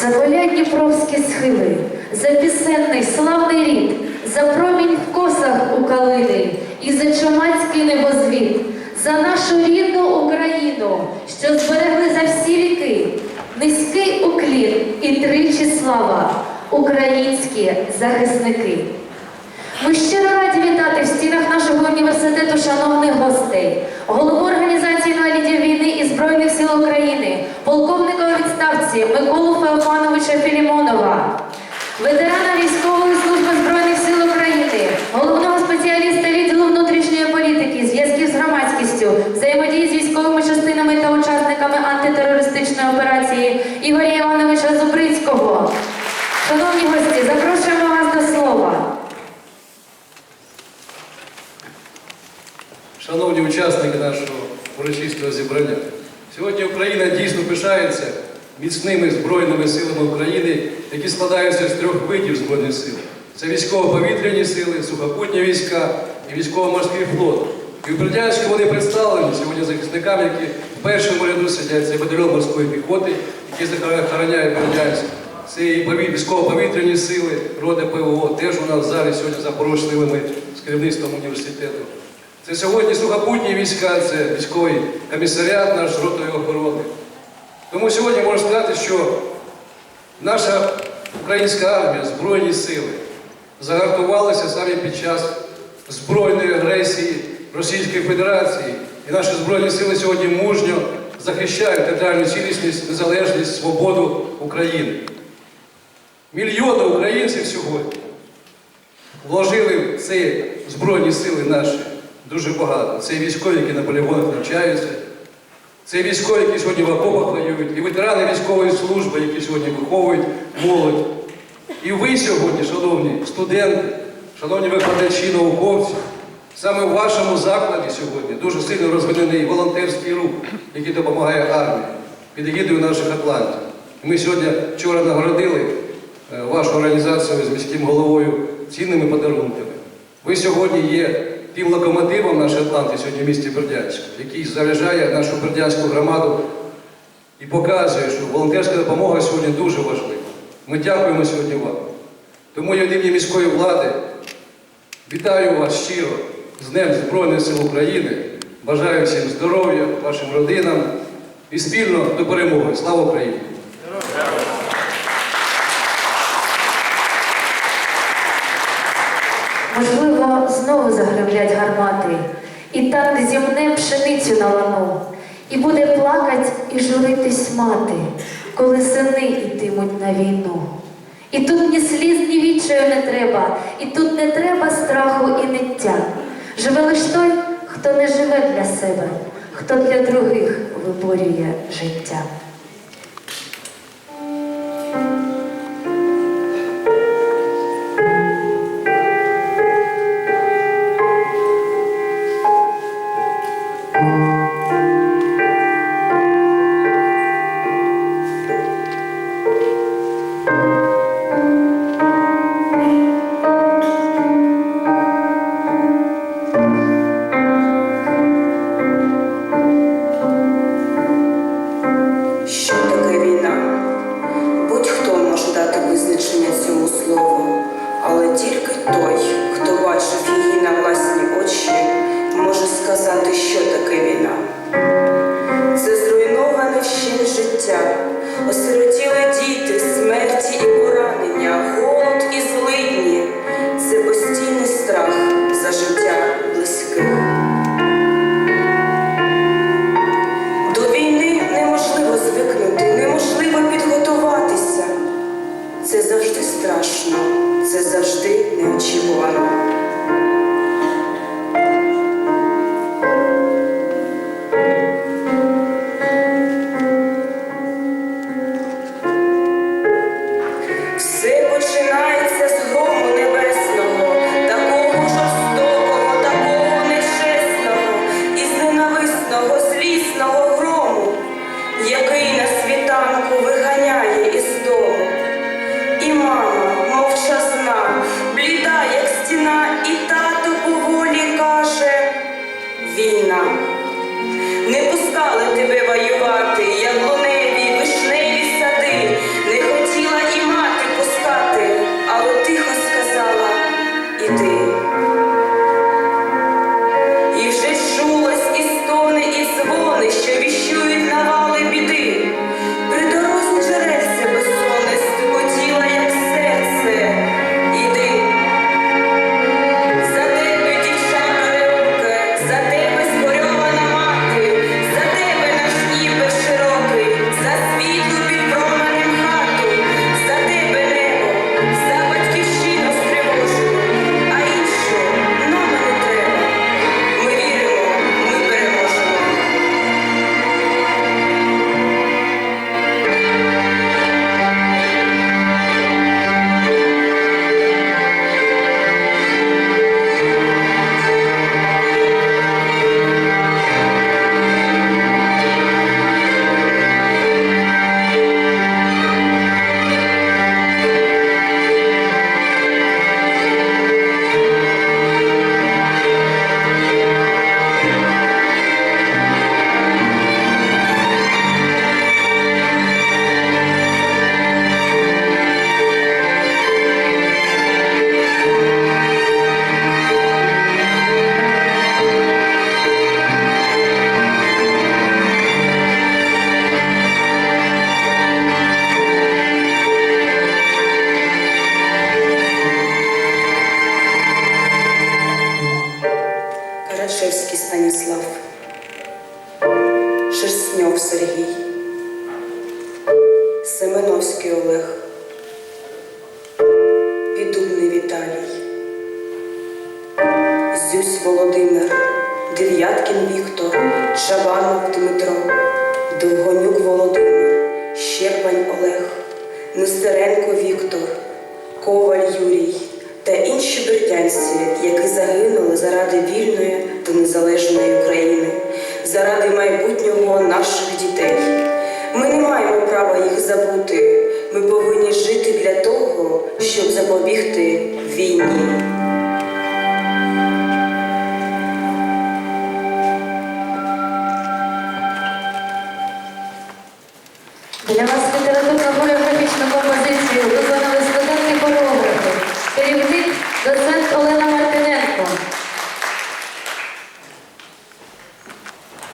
Заболять дніпровські схили, за пісенний славний рід, за промінь в косах у калини і за чумацький небозвід, за нашу рідну Україну, що зберегли за всі віки. Низький уклін і тричі слава, українські захисники. Ми щиро раді вітати в стінах нашого університету шановних гостей, голову організації інвалідів війни і Збройних сил України, полковника у Миколу Феофановича Філімонова, ветерана військової служби Збройних сил України, головного спеціаліста відділу внутрішньої політики, зв'язків з громадськістю, взаємодії з військовими частинами та учасниками антитерористичної операції Ігоря Івановича Зубрицького. Шановні гості, запрошуємо вас до слова. Шановні учасники нашого урочистого зібрання, сьогодні Україна дійсно пишається міцними збройними силами України, які складаються з трьох видів збройних сил. Це військово-повітряні сили, сухопутні війська і військово-морський флот. І в Бердянську вони представлені сьогодні захисниками, які в першому ряду сидять. Це батальйон морської піхоти, який охороняє Бердянськ. Це і військово-повітряні сили, роди ПВО, теж у нас залі сьогодні запрошливими з керівництвом університету. Це сьогодні сухопутні війська, це військовий комісаріат наш з охорони. Тому сьогодні можна сказати, що наша українська армія, Збройні сили загартувалися саме під час збройної агресії Російської Федерації. І наші Збройні сили сьогодні мужньо захищають територіальну цілісність, незалежність, свободу України. Мільйони українців сьогодні вложили в ці збройні сили наші дуже багато. Це військові, які на полігонах навчаються, це військові, які сьогодні в окопах воюють, і ветерани військової служби, які сьогодні виховують молодь. І ви сьогодні, шановні студенти, шановні викладачі, науковці, саме в вашому закладі сьогодні дуже сильно розвинений волонтерський рух, який допомагає армії під егідою наших атлантів. Ми сьогодні вчора нагородили е, вашу організацію з міським головою цінними подарунками. Ви сьогодні є тим локомотивом нашої Атланти сьогодні в місті Бердянську, який заряджає нашу бердянську громаду і показує, що волонтерська допомога сьогодні дуже важлива. Ми дякуємо сьогодні вам. Тому я від імені міської влади вітаю вас щиро з Днем Збройних сил України. Бажаю всім здоров'я, вашим родинам і спільно до перемоги. Слава Україні! І так зімне пшеницю на лану, і буде плакать і журитись мати, коли сини йтимуть на війну. І тут ні сліз, ні відчаю не треба, і тут не треба страху і ниття. Живе лиш той, хто не живе для себе, хто для других виборює життя. Що таке війна. Це зруйноване вщент життя, осиротіли діти, смерті і поранення, голод і злидні. Це постійний страх за життя близьких. До війни неможливо звикнути, неможливо підготуватися. Це завжди страшно, це завжди неочікувано. Малиновський Олег, Піддубний Віталій, Зюсь Володимир, Дев'яткін Віктор, Шабанов Дмитро, Довгонюк Володимир, Щербань Олег, Нестеренко Віктор, Коваль Юрій та інші бердянці, які загинули заради вільної та незалежної України, заради майбутнього наших дітей права їх забути. Ми повинні жити для того, щоб запобігти війні. Для вас літературно-географічна композиція